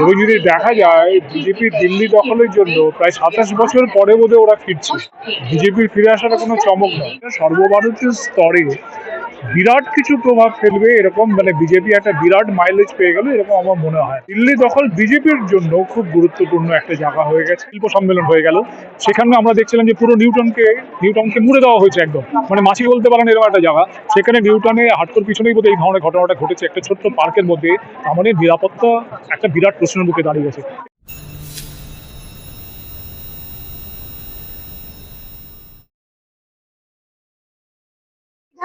এবং যদি দেখা যায় বিজেপি দিল্লি দখলের জন্য প্রায় সাতাশ বছর পরে বোধহয় ওরা ফিরছে। বিজেপির ফিরে আসাটা কোনো চমক নয়। সর্বভারতীয় স্তরে বিরাট কিছু প্রভাব ফেলবে এরকম মানে বিজেপি একটা বিরাট মাইলেজ পেয়ে গেল, এরকম আমার মনে হয়। দিল্লি দখল বিজেপির জন্য খুব গুরুত্বপূর্ণ একটা জায়গা হয়ে গেছে, শিল্প সম্মেলন হয়ে গেল। সেখানে আমরা দেখছিলাম যে পুরো নিউটনকে নিউটনকে মুড়ে দেওয়া হয়েছে একদম। মানে মাছি বলতে পারেন এরকম একটা জায়গা। সেখানে নিউটনে হাটকোর পিছনেই বোধহয় এই ধরনের ঘটনাটা ঘটেছে, একটা ছোট্ট পার্কের মধ্যে। আমাদের নিরাপত্তা, একটা বিরাট প্রশ্নের মুখে দাঁড়িয়ে গেছে।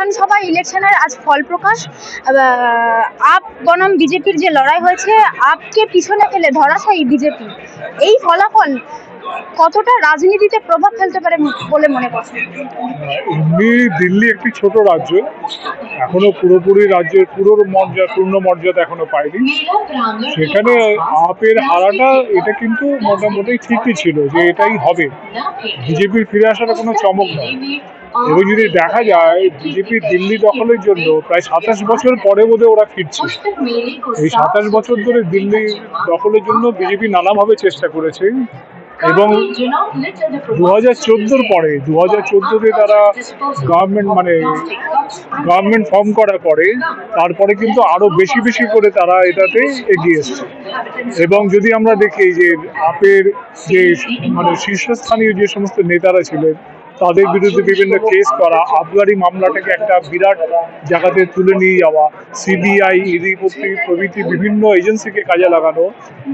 বিধানসভা ইলেকশনের আজ ফল প্রকাশ। আপ বনাম বিজেপির যে লড়াই হয়েছে, আপকে পিছনে ফেলে ধরাশায়ী বিজেপি। এই ফলাফল কতটা রাজনীতিতে প্রভাব ফেলতে পারে বলে মনে করছেন? এমনি দিল্লি একটি ছোট রাজ্য, এখনও পুরোপুরি রাজ্যের পুরো মর্যাদা পূর্ণ মর্যাদা এখনও পায়নি। সেখানে আপের হারাটা, এটা কিন্তু মোটামুটি ঠিকই ছিল যে এটাই হবে। বিজেপির ফিরে আসাটা কোনো চমক নয়। এবং যদি দেখা যায় বিজেপি দিল্লি দখলের জন্য প্রায় সাতাশ বছর পরে বোধহয় ওরা ফিরছে। এই সাতাশ বছর ধরে দিল্লি দখলের জন্য বিজেপি নানাভাবে চেষ্টা করেছে। এবং দু হাজার চোদ্দোর পরে দু হাজার চোদ্দোতে তারা গভর্নমেন্ট মানে গভর্নমেন্ট ফর্ম করার পরে তারপরে কিন্তু আরও বেশি বেশি করে তারা এটাতে এগিয়ে এসছে। এবং যদি আমরা দেখি যে আপের যে মানে শীর্ষস্থানীয় যে সমস্ত নেতারা ছিলেন তাদের বিরুদ্ধে বিভিন্ন কেস করা। আবগারি মামলাটাকে একটা বিরাট জায়গাতে তুলে নিয়ে যাওয়া। সিবিআই ইডি প্রভৃতি বিভিন্ন এজেন্সিকে কাজে লাগানো।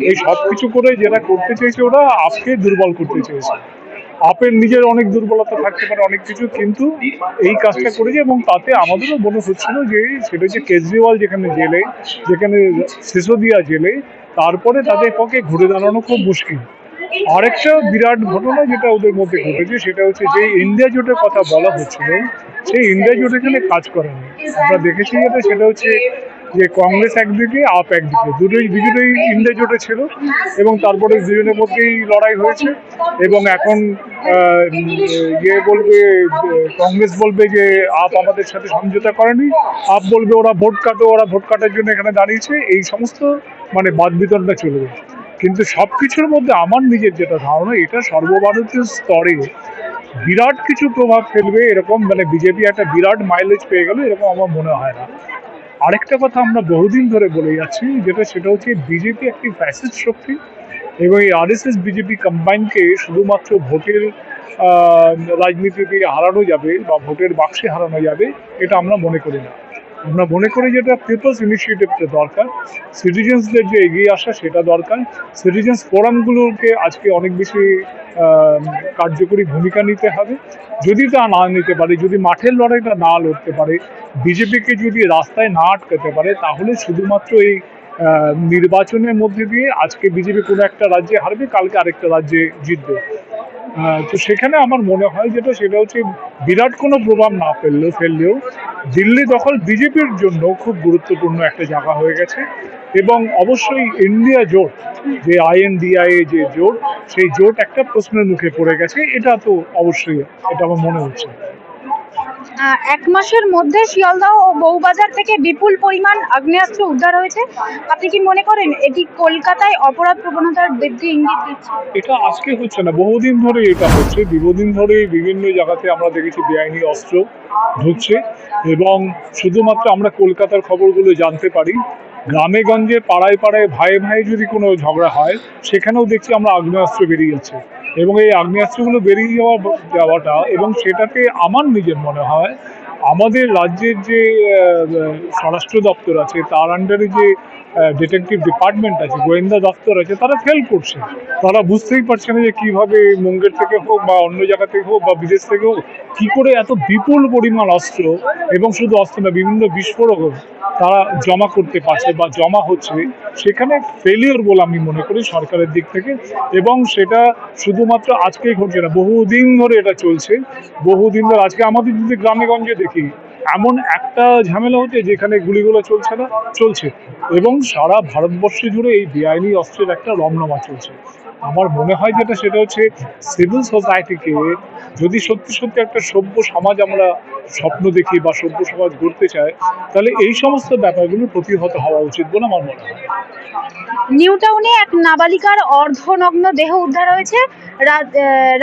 এই সব কিছু করে যেটা করতে চেয়েছে ওরা আপকে দুর্বল করতে চেয়েছে। আপের নিজের অনেক দুর্বলতা থাকতে পারে অনেক কিছু, কিন্তু এই কাজটা করেছে এবং তাতে আমাদেরও মনে হচ্ছিল যে সেটা হচ্ছে কেজরিওয়াল যেখানে জেলে, যেখানে সিসোদিয়া জেলে, তারপরে তাদের পক্ষে ঘুরে দাঁড়ানো খুব মুশকিল। আরেকটা বিরাট ঘটনা যেটা ওদের মধ্যে ঘটেছে, সেটা হচ্ছে যে ইন্ডিয়া জোটের কথা বলা হচ্ছিল সেই ইন্ডিয়া জোট এখানে কাজ করেনি আমরা দেখেছি যেটা সেটা হচ্ছে যে কংগ্রেস একদিকে, আপ একদিকে। দুটোই দুজনেই ইন্ডিয়া জোটে ছিল এবং তারপরে দুজনের মধ্যেই লড়াই হয়েছে এবং এখন ইয়ে বলবে, কংগ্রেস বলবে যে আপ আমাদের সাথে সমঝোতা করেনি, আপ বলবে ওরা ভোট কাটো, ওরা ভোট কাটার জন্য এখানে দাঁড়িয়েছে। এই সমস্ত মানে বাদ বিতরণটা চলবে। কিন্তু সব কিছুর মধ্যে আমার নিজের যেটা ধারণা এটা সর্বভারতীয় স্তরে বিরাট কিছু প্রভাব ফেলবে এরকম মানে বিজেপি একটা বিরাট মাইলেজ পেয়ে গেল এরকম আমার মনে হয় না। আরেকটা কথা আমরা বহুদিন ধরে বলে যাচ্ছি যেটা সেটা হচ্ছে বিজেপি একটি ফ্যাসিস্ট শক্তি এবং এই আরএসএস বিজেপি কম্বাইনকে শুধুমাত্র ভোটের আহ, রাজনীতি দিয়ে হারানো যাবে বা ভোটের বাক্সে হারানো যাবে এটা আমরা মনে করি না। আমরা মনে করি যেটা পিপলস ইনিশিয়েটিভটা দরকার। সিটিজেন্সদের যে এগিয়ে আসা সেটা দরকার। সিটিজেন্স ফোরামগুলোকে আজকে অনেক বেশি কার্যকরী ভূমিকা নিতে হবে। যদি তা না নিতে পারে, যদি মাঠের লড়াইটা না লড়তে পারে, বিজেপিকে যদি রাস্তায় না আটকাতে পারে, তাহলে শুধুমাত্র এই নির্বাচনের মধ্যে দিয়ে আজকে বিজেপি কোনো একটা রাজ্যে হারবে, কালকে আরেকটা রাজ্যে জিতবে। তো সেখানে আমার মনে হয় যেটা, সেটা হচ্ছে বিরাট কোনো প্রভাব না ফেললেও ফেললেও দিল্লি দখল বিজেপির জন্য খুব গুরুত্বপূর্ণ একটা জায়গা হয়ে গেছে। এবং অবশ্যই ইন্ডিয়া জোট, যে আইএনডিআই যে জোট, সেই জোট একটা প্রশ্নের মুখে পড়ে গেছে। এটা তো অবশ্যই, এটা আমার মনে হচ্ছে। এক মাসের মধ্যে শিয়ালদহ ও বউবাজার থেকে বিপুল পরিমাণ আগ্নেয়াস্ত্র উদ্ধার হয়েছে। আপনি কি মনে করেন এটি কলকাতায় অপরাধ প্রবণতার বৃদ্ধি ইঙ্গিত দিচ্ছে? এটা আজকে হচ্ছে না, বহুদিন ধরে এটা হচ্ছে। দীর্ঘদিন ধরে বিভিন্ন জায়গাতে আমরা দেখেছি বেআইনি অস্ত্র ঢুকছে এবং শুধুমাত্র আমরা কলকাতার খবরগুলো জানতে পারি। গ্রামে গঞ্জে পাড়ায় পাড়ায় ভাই ভাই যদি কোনো ঝগড়া হয়, সেখানেও দেখছি আমরা আগ্নেয়াস্ত্র বেরিয়ে যাচ্ছে। এবং এই আগ্নেয়াস্ত্রগুলো বেরিয়ে যাওয়া যাওয়াটা এবং সেটাকে আমার নিজের মনে হয়, আমাদের রাজ্যের যে স্বরাষ্ট্র দপ্তর আছে, তার আন্ডারে যে ডিটেকটিভ ডিপার্টমেন্ট আছে, গোয়েন্দা দপ্তর আছে, তারা ফেল করছে। তারা বুঝতেই পারছে না যে কীভাবে মুঙ্গের থেকে হোক বা অন্য জায়গা থেকে হোক বা বিদেশ থেকে হোক, কী করে এত বিপুল পরিমাণ অস্ত্র এবং শুধু অস্ত্র না, বিভিন্ন বিস্ফোরক তারা জমা করতে পারছে বা জমা হচ্ছে। সেখানে ফেলিওর বলে আমি মনে করি সরকারের দিক থেকে এবং সেটা শুধুমাত্র আজকেই ঘটছে না, বহুদিন ধরে এটা চলছে। বহুদিন ধরে আজকে আমাদের যদি গ্রামে গঞ্জে দেখি এমন একটা ঝামেলা হচ্ছে যেখানে গুলিগুলো চলছে না, চলছে। এবং সারা ভারতবর্ষে জুড়ে এই বেআইনি অস্ত্রের একটা রমনমা চলছে। আমার মনে হয় যেটা, সেটা হচ্ছে সিভিল সোসাইটিকে যদি সত্যি সত্যি একটা সভ্য সমাজ আমরা স্বপ্ন দেখি বা সভ্য সমাজ গড়তে চাই তাহলে এই সমস্ত ব্যাপারগুলো প্রতিহত হওয়া উচিত বলে আমার মনে হয়। নিউ টাউনে এক নাবালিকার অর্ধনগ্ন দেহ উদ্ধার হয়েছে।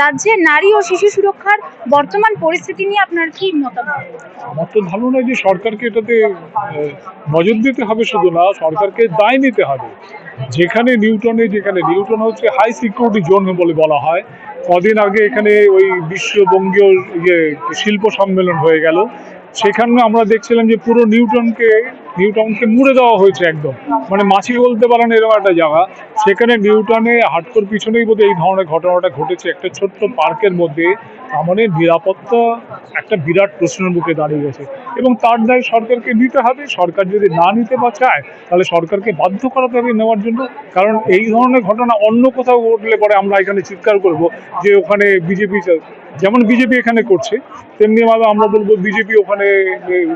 রাজ্যে নারী ও শিশু সুরক্ষার বর্তমান পরিস্থিতি নিয়ে আপনার কি মতামত? আমার তো ধারণা যে সরকারকে এটাতে নজর দিতে হবে শুধু না সরকারকে দায় নিতে হবে। যেখানে নিউটনে যেখানে নিউটন হচ্ছে হাই সিকিউরিটি জোন বলে বলা হয়। কদিন আগে এখানে ওই বিশ্ববঙ্গীয় ইয়ে শিল্প সম্মেলন হয়ে গেল। সেখানে আমরা দেখছিলাম যে পুরো নিউটনকে নিউটনকে মুড়ে দেওয়া হয়েছে একদম। মানে মাছি বলতে পারেন এরকম একটা জায়গা। সেখানে নিউটনে হাটকোর পিছনেই বোধহয় এই ধরনের ঘটনাটা ঘটেছে। একটা ছোট্ট পার্কের মধ্যে তার মানে নিরাপত্তা একটা বিরাট প্রশ্নের মুখে দাঁড়িয়ে গেছে। এবং তার দায় সরকারকে নিতে হবে। সরকার যদি না নিতে বা চায় তাহলে সরকারকে বাধ্য করাতে হবে নেওয়ার জন্য। কারণ এই ধরনের ঘটনা অন্য কোথাও ঘটলে পরে আমরা এখানে চিৎকার করব যে ওখানে বিজেপি যেমন বিজেপি এখানে করছে, তেমনি ভাবে আমরা বলব বিজেপি ওখানে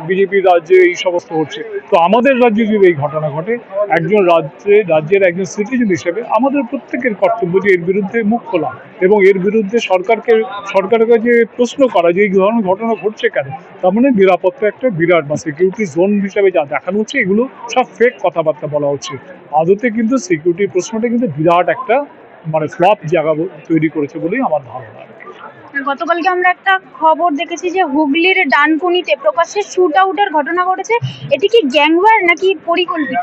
বিজেপি রাজ্যে এই সমস্ত হচ্ছে তো আমাদের রাজ্যে যদি এই ঘটনা ঘটে, একজন রাজ্যে, রাজ্যের একজন সিটিজেন হিসেবে আমাদের প্রত্যেকের কর্তব্য যে এর বিরুদ্ধে মুখ খোলা এবং এর বিরুদ্ধে সরকারকে সরকারের কাছে প্রশ্ন করা যে এই ধরনের ঘটনা ঘটছে কেন, তার মানে নিরাপত্তা একটা বিরাট বা সিকিউরিটি জোন হিসেবে যা দেখানো হচ্ছে, এগুলো সব ফেক কথাবার্তা বলা হচ্ছে আদতে কিন্তু সিকিউরিটি প্রশ্নটা কিন্তু বিরাট একটা মানে ফ্লপ জায়গা তৈরি করেছে বলেই আমার ধারণা। গতকালকে আমরা একটা খবর দেখেছি যে হুগলির ডানকুনিতে প্রকাশ্যে শুট আউটের ঘটনা ঘটেছে। এটি কি গ্যাংওয়ার নাকি পরিকল্পিত?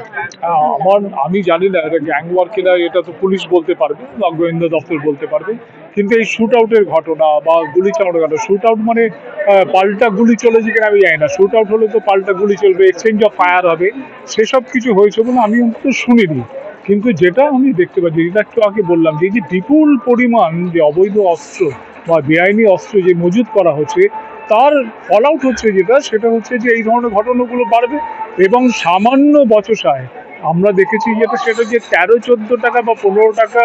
আমার, আমি জানি না, এটা গ্যাং ওয়ার কিনা, এটা তো পুলিশ বলতে পারবে বা গোয়েন্দা দপ্তর বলতে পারবে। কিন্তু এই শুট আউটের ঘটনা বা গুলি চালানোর ঘটনা শুট আউট মানে পাল্টা গুলি চলেছে কিনা আমি জানি না। শুট আউট হলে তো পাল্টা গুলি চলবে, এক্সচেঞ্জ অফ ফায়ার হবে, সেসব কিছু হয়েছে বলে আমি অন্তত শুনিনি। কিন্তু যেটা আমি দেখতে পাচ্ছি, যেটা একটু আগে বললাম যে যে বিপুল পরিমাণ যে অবৈধ অস্ত্র বা বেআইনি অস্ত্র যে মজুত করা হচ্ছে, তার ফল আউট হচ্ছে যেটা, সেটা হচ্ছে যে এই ধরনের ঘটনাগুলো বাড়বে এবং সামান্য বচসায় আমরা দেখেছি যেটা সেটা যে তেরো, চোদ্দ টাকা বা পনেরো টাকা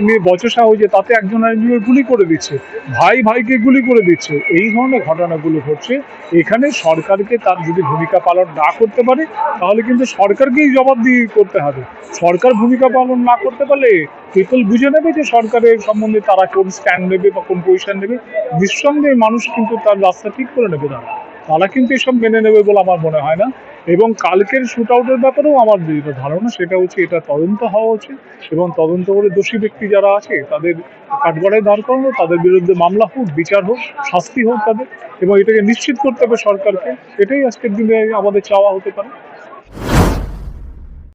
নিয়ে বচসা হয়েছে, তাতে একজন একজনের গুলি করে দিচ্ছে। ভাই ভাইকে গুলি করে দিচ্ছে। এই ধরনের ঘটনাগুলো ঘটছে। এখানে সরকারকে তার যদি ভূমিকা পালন না করতে পারে, তাহলে কিন্তু সরকারকেই জবাবদিহি করতে হবে। সরকার ভূমিকা পালন না করতে পারলে পিপল বুঝে নেবে যে সরকারের সম্বন্ধে তারা কোন স্ট্যান্ড নেবে বা কোন পজিশন নেবে। নিঃসন্দেহে মানুষ কিন্তু তার রাস্তা ঠিক করে নেবে তারা তারা কিন্তু এসব মেনে নেবে বলে আমার মনে হয় না। এবং কালকের শুট আউটের ব্যাপারেও আমার যেটা ধারণা, সেটা হচ্ছে এটা তদন্ত হওয়া উচিত এবং তদন্ত করে দোষী ব্যক্তি যারা আছে, তাদের কাঠগড়ায় দাঁড় করানো, তাদের বিরুদ্ধে মামলা হোক, বিচার হোক, শাস্তি হোক তাদের এবং এটাকে নিশ্চিত করতে হবে সরকারকে। এটাই আজকের দিনে আমাদের চাওয়া হতে পারে।